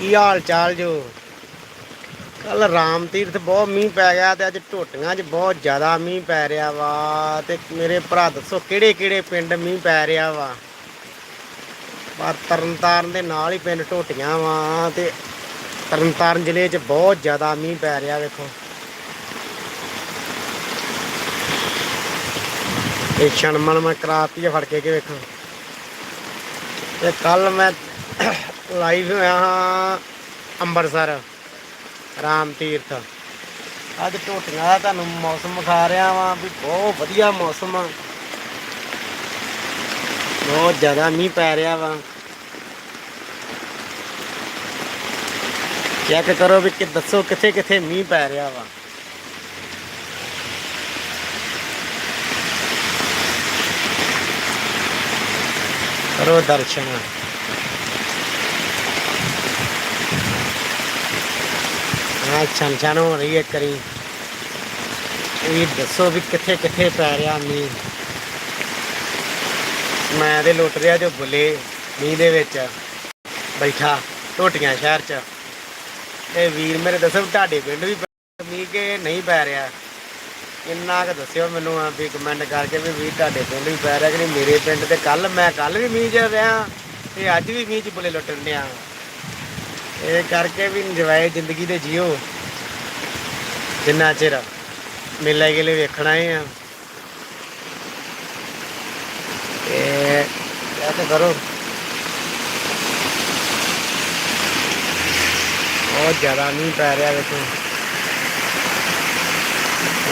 ਕੀ ਹਾਲ ਚਾਲ ਜੋ? ਕੱਲ ਰਾਮ ਤੀਰਥ ਬਹੁਤ ਮੀਂਹ ਪੈ ਗਿਆ ਤੇ ਅੱਜ ਢੋਟੀਆਂ 'ਚ ਬਹੁਤ ਜ਼ਿਆਦਾ ਮੀਂਹ ਪੈ ਰਿਹਾ ਵਾ ਤੇ ਮੇਰੇ ਭਰਾ ਦੱਸੋ ਕਿਹੜੇ ਕਿਹੜੇ ਪਿੰਡ ਮੀਂਹ ਪੈ ਰਿਹਾ ਵਾ? ਬਾ ਤਰਨਤਾਰਨ ਦੇ ਨਾਲ ਹੀ ਪਿੰਡ ਢੋਟੀਆਂ ਵਾ ਤੇ ਤਰਨਤਾਰਨ ਜ਼ਿਲ੍ਹੇ 'ਚ ਬਹੁਤ ਜ਼ਿਆਦਾ ਮੀਂਹ ਪੈ ਰਿਹਾ ਵੇਖੋ। ਇਹ ਛਣਮਣ ਮੈਂ ਕਰਾਤੀ ਆ ਫੜ ਕੇ ਕੇ ਵੇਖੋ। ਤੇ ਕੱਲ ਮੈਂ ਲਾਈਵ ਹੋਇਆ ਹਾਂ ਅੰਮ੍ਰਿਤਸਰ ਰਾਮ ਤੀਰਥ ਅੱਜ ਝੋਟੀਆਂ ਦਾ ਤੁਹਾਨੂੰ ਮੌਸਮ ਵਿਖਾ ਰਿਹਾ ਵਾਂ ਵੀ ਬਹੁਤ ਵਧੀਆ ਮੌਸਮ ਆ ਬਹੁਤ ਜ਼ਿਆਦਾ ਮੀਂਹ ਪੈ ਰਿਹਾ ਵਾ ਚੈੱਕ ਕਰੋ ਵੀ ਕਿ ਦੱਸੋ ਕਿੱਥੇ ਕਿੱਥੇ ਮੀਂਹ ਪੈ ਰਿਹਾ ਵਾ ਕਰੋ ਦਰਸ਼ਨ ਆ ਛਣ ਹੋ ਰਹੀ ਹੈ ਕਰੀ। ਇਹ ਦੱਸੋ ਵੀ ਕਿੱਥੇ ਕਿੱਥੇ ਪੈ ਰਿਹਾ ਮੀਂਹ। ਮੈਂ ਤੇ ਲੁੱਟ ਰਿਹਾ ਜੋ ਬੁੱਲੇ ਮੀਂਹ ਦੇ ਵਿੱਚ ਬੈਠਾ ਟੋਟੀਆਂ ਸ਼ਹਿਰ ਚ। ਤੇ ਵੀਰ ਮੇਰੇ ਦੱਸੋ ਵੀ ਤੁਹਾਡੇ ਪਿੰਡ ਵੀ ਪੈ- ਮੀਂਹ ਕਿ ਨਹੀਂ ਪੈ ਰਿਹਾ। ਕਿੰਨਾ ਕੁ ਦੱਸਿਓ ਮੈਨੂੰ ਆ ਵੀ ਕਮੈਂਟ ਕਰਕੇ ਵੀ ਵੀਰ ਤੁਹਾਡੇ ਪਿੰਡ ਵੀ ਪੈ ਰਿਹਾ ਕਿ ਨਹੀਂ। ਮੇਰੇ ਪਿੰਡ ਤੇ ਕੱਲ ਮੈਂ ਕੱਲ ਵੀ ਮੀਂਹ 'ਚ ਰਿਹਾ ਤੇ ਅੱਜ ਵੀ ਮੀਂਹ 'ਚ ਬੁੱਲੇ ਲੁੱਟਣ ਡਿਆ। ਇਹ ਕਰਕੇ ਵੀ ਇੰਜੋਏ ਜ਼ਿੰਦਗੀ ਦੇ ਜਿਓ। ਜਿੰਨਾ ਚਿਰ ਮੇਲੇ ਗੇਲੇ ਵੇਖਣਾ ਹੀ ਆ। ਇਹ ਕਿਆ ਤੇ ਕਰੋ। ਬਹੁਤ ਜ਼ਿਆਦਾ ਨਹੀਂ ਪੈ ਰਿਹਾ ਵੇਖੋ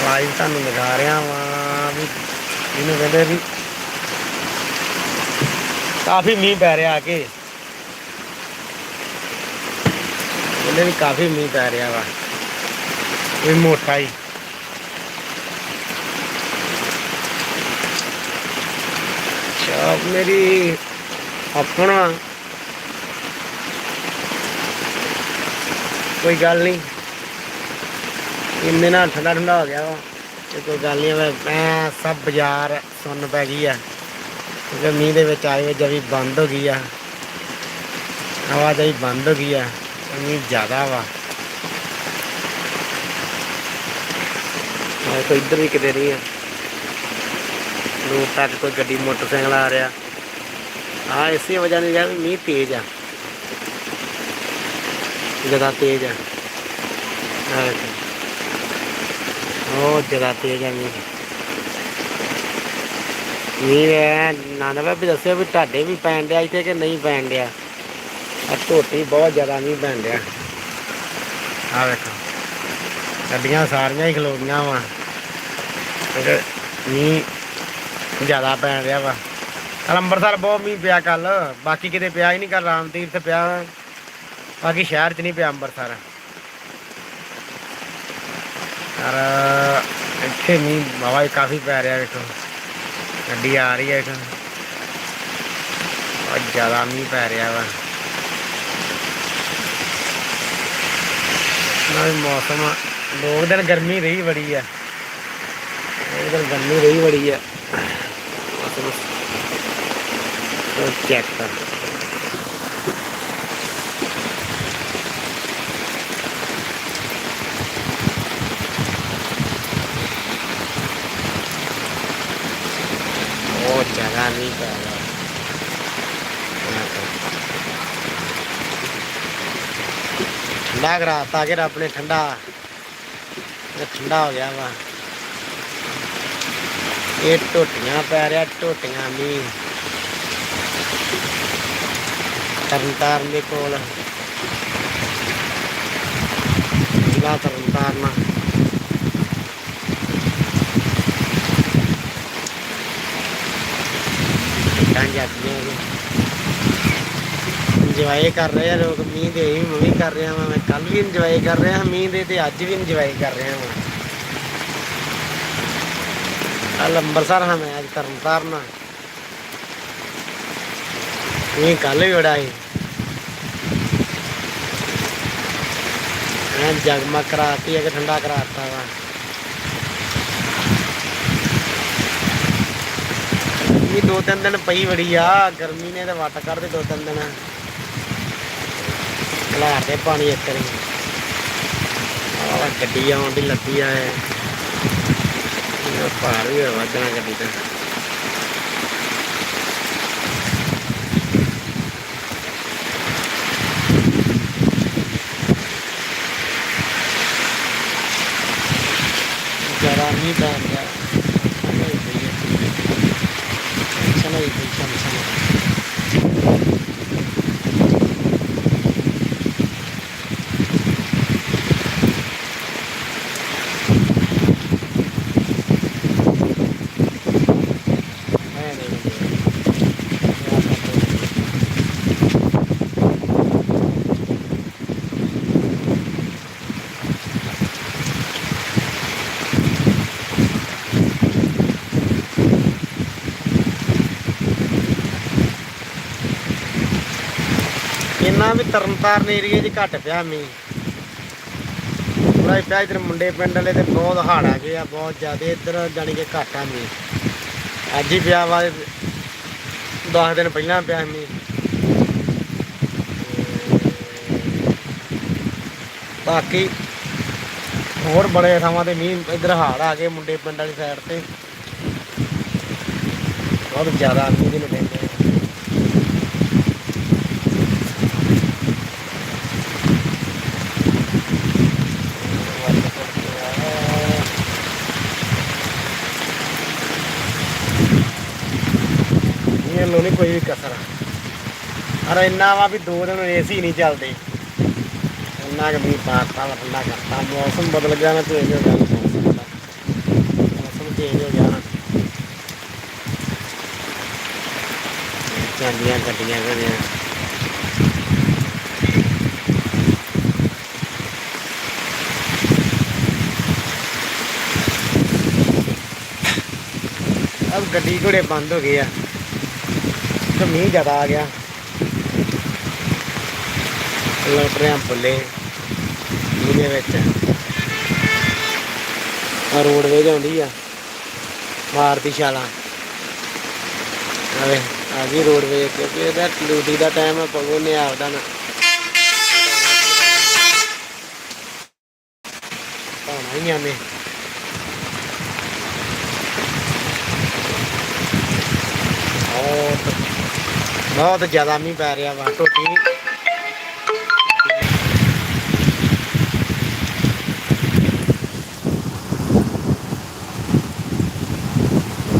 ਲਾਈਵ ਤੁਹਾਨੂੰ ਦਿਖਾ ਰਿਹਾ ਵਾਂ ਵੀ ਇਹਨੂੰ ਕਹਿੰਦੇ ਵੀ ਕਾਫੀ ਮੀਂਹ ਪੈ ਰਿਹਾ ਆ ਕੇ। ਇਹਨੇ ਵੀ ਕਾਫੀ ਮੀਂਹ ਪੈ ਰਿਹਾ ਵਾ ਇਹ ਮੋਟਾ ਹੀ। ਸ਼ਾਪ ਮੇਰੀ ਆਪਣਾ ਕੋਈ ਗੱਲ ਨਹੀਂ। ਇੰਨੇ ਨਾਲ ਠੰਡਾ ਠੰਡਾ ਹੋ ਗਿਆ ਵਾ, ਤੇ ਕੋਈ ਗੱਲ ਨਹੀਂ, ਮੈਂ ਮੈਂ ਸਭ ਬਾਜ਼ਾਰ ਸੁੰਨ ਪੈ ਗਈ ਆ। ਕਿਉਂਕਿ ਮੀਂਹ ਦੇ ਵਿੱਚ ਆਏ ਜਵੀ ਬੰਦ ਹੋ ਗਈ ਆ। ਆਵਾਜਾਈ ਬੰਦ ਹੋ ਗਈ ਆ। ਮੀਂਹ ਜ਼ਿਆਦਾ ਵਾ। ਮੈਂ ਕੋਈ ਇੱਧਰ ਵੀ ਕਿਤੇ ਨਹੀਂ ਆ। ਦੂਰ ਤੱਕ ਕੋਈ ਗੱਡੀ ਮੋਟਰਸਾਈਕਲ ਆ ਰਿਹਾ। ਆ ਇਸੇ ਵਜ੍ਹਾ ਨਾਲ ਯਾਰ ਮੀਂਹ ਤੇਜ਼ ਆ। ਜ਼ਿਆਦਾ ਤੇਜ਼ ਆ। ਆਹ ਜ਼ਿਆਦਾ ਤੇਜ਼ ਆ ਮੀਂਹ। ਮੀਂਹ ਹੈ ਨਾਨਾ ਵੀ ਦੱਸਿਆ ਵੀ ਤੁਹਾਡੇ ਵੀ ਪੈਣ ਡਿਆ, ਇੱਥੇ ਕਿ ਨਹੀਂ ਪੈਣ ਡਿਆ? ਆ ਢੋਟੀ ਬਹੁਤ ਜ਼ਿਆਦਾ ਨਹੀਂ ਪੈਣ ਡਿਆ। ਆ ਵੇਖੋ। ਗੱਡੀਆਂ ਸਾਰੀਆਂ ਹੀ ਖਲੋਗੀਆਂ ਵਾ। ਕਿਉਂਕਿ ਮੀਂਹ ਜ਼ਿਆਦਾ ਪੈਣ ਰਿਹਾ ਵਾ। ਅੰਮ੍ਰਿਤਸਰ ਬਹੁਤ ਮੀਂਹ ਪਿਆ ਕੱਲ ਬਾਕੀ ਕਿਤੇ ਪਿਆ ਹੀ ਨਹੀਂ ਕੱਲ ਰਾਮ ਤੀਰਥ ਪਿਆ। ਬਾਕੀ ਸ਼ਹਿਰ 'ਚ ਨਹੀਂ ਪਿਆ ਅੰਮ੍ਰਿਤਸਰ। ਪਰ ਇੱਥੇ ਮੀਂਹ ਹਵਾ ਕਾਫੀ ਪੈ ਰਿਹਾ ਵੇਖੋ। ਗੱਡੀ ਆ ਰਹੀ ਹੈ ਵੇਖੋ। ਬਹੁਤ ਜ਼ਿਆਦਾ ਮੀਂਹ ਪੈ ਰਿਹਾ ਵਾ। ਨਾਲ ਮੌਸਮ ਦੋ ਦਿਨ ਗਰਮੀ ਰਹੀ ਬੜੀ ਆ। ਦੋ ਦਿਨ ਗਰਮੀ ਰਹੀ ਬੜੀ ਆ। ਮੌਸਮ ਚੈੱਕ ਕਰ ਬਹੁਤ ਜ਼ਿਆਦਾ ਨਹੀਂ ਪੈ ਰਿਹਾ ਠੰਡਾ ਕਰਾਤਾ ਕਿ ਰੱਬ ਨੇ ਠੰਡਾ? ਇਹ ਠੰਡਾ ਹੋ ਗਿਆ ਵਾ। ਇਹ ਟੋਟੀਆਂ ਪੈ ਰਿਹਾ, ਟੋਟੀਆਂ ਮੀਂਹ ਤਰਨਤਾਰਨ ਦੇ ਕੋਲ। ਜ਼ਿਲ੍ਹਾ ਤਰਨਤਾਰਨ। ਤਾਂ ਜਾਂਦੀਆਂ ਨੇ। ਇੰਜੋਏ ਕਰ ਰਹੇ ਆ, ਲੋਕ ਮੀਂਹ ਦੇ ਵੀ ਮੈਂ ਵੀ ਕਰ ਰਿਹਾ ਵਾਂ, ਮੈਂ ਕੱਲ ਵੀ ਇੰਜੋਏ ਕਰ ਰਿਹਾ, ਮੀਂਹ ਦੇ ਤੇ ਅੱਜ ਵੀ ਇੰਜੋਏ ਕਰ ਰਿਹਾ ਵਾਂ। ਕੱਲ ਅੰਮ੍ਰਿਤਸਰ ਹਾਂ ਮੈਂ ਅੱਜ ਤਰਨਤਾਰਨ। ਮੀਂਹ ਕੱਲ ਵੀ ਬੜਾ ਸੀ। ਐਂ ਜਗਮਗ ਕਰਾਤੀ ਹੈ ਕਿ ਠੰਡਾ ਕਰਾਤਾ ਵਾ। ਇਹ ਦੋ ਤਿੰਨ ਦਿਨ ਪਈ ਬੜੀ ਆ, ਗਰਮੀ ਨੇ ਤਾਂ ਵੱਟ ਕੱਢਦੇ ਦੋ ਤਿੰਨ ਦਿਨ। ਖਲਾਰ ਦੇ ਪਾਣੀ ਇੱਕ ਰੀ ਆਹ ਗੱਡੀ ਆਉਣ ਦੀ ਲੱਗੀ ਆ ਇਹ। ਇਹ ਭਾਰ ਵੀ ਹੋਇਆ ਗੱਡੀ ਦਾ। ਜ਼ਿਆਦਾ ਨਹੀਂ ਪੈਣ ਗਿਆ ਸਮਝ ਗਈ ਸਮਝ ਸਮਝ ਹੈ ਨਹੀਂ ਇੰਨਾ ਵੀ ਤਰਨਤਾਰਨ ਏਰੀਏ 'ਚ ਘੱਟ ਪਿਆ ਮੀਂਹ। ਥੋੜਾ ਪਿਆ ਇਧਰ ਮੁੰਡੇ ਪਿੰਡ ਵਾਲੇ ਤੇ ਬਹੁਤ ਹਾੜ ਆ ਗਏ ਆ, ਬਹੁਤ ਜ਼ਿਆਦਾ ਇੱਧਰ ਜਾਣੀ ਕਿ ਘੱਟ ਆ ਮੀਂਹ। ਅੱਜ ਹੀ ਪਿਆ ਵਾ 10 ਦਿਨ ਪਹਿਲਾਂ ਪਿਆ ਸੀ ਮੀਂਹ। ਬਾਕੀ ਹੋਰ ਬੜੇ ਥਾਵਾਂ ਤੇ ਮੀਂਹ, ਇਧਰ ਹਾੜ ਆ ਗਏ ਮੁੰਡੇ ਪਿੰਡ ਵਾਲੀ ਸਾਈਡ ਤੇ। ਬਹੁਤ ਜ਼ਿਆਦਾ ਮੀਂਹ ਦੇ ਨੇ ਪੈਂਦੇ ਆ। ਇਹ ਨਹੀਂ ਕੋਈ ਵੀ ਕਸਰ। ਅਰੇ ਇੰਨਾ ਵਾ ਵੀ ਦੋ ਦਿਨ ਏਸੀ ਨਹੀਂ ਚੱਲਦੇ। ਇੰਨਾ ਕਿ ਵੀ ਪਾਤਾ ਵਾ ਠੰਡਾ ਕਰਤਾ। ਮੌਸਮ ਬਦਲ ਗਿਆ ਨਾ ਚੇਂਜ ਹੋ ਗਿਆ ਮੌਸਮ ਮੌਸਮ ਚੇਂਜ ਹੋ ਗਿਆ ਨਾ। ਚਾਂਦੀਆਂ ਗੱਡੀਆਂ ਗੱਡੀਆਂ ਅਬ ਗੱਡੀ ਘੋੜੇ ਬੰਦ ਹੋ ਗਏ ਆ। ਤੇ ਮੀਂਹ ਜ਼ਿਆਦਾ ਆ ਗਿਆ। ਲੁੱਟ ਰਿਆਂ ਬੁੱਲੇ ਮੀਂਹ ਦੇ ਵਿੱਚ। ਆ ਰੋਡਵੇਜ ਆਉਂਦੀ ਆ। ਮਾਰਦੀ ਛਾਲਾਂ। ਆਵੇ ਆ ਗਈ ਰੋਡਵੇਜ ਕਿਉਂਕਿ ਇਹਦਾ ਡਿਊਟੀ ਦਾ ਟਾਈਮ ਹੈ ਪਗੋ ਨੇ ਆਪਦਾ ਨਾ। ਪਾਉਣਾ ਹੀ ਆਨੇ ਬਹੁਤ ਬਹੁਤ ਜ਼ਿਆਦਾ ਮੀਂਹ ਪੈ ਰਿਹਾ ਵਾ ਟੋਟੀ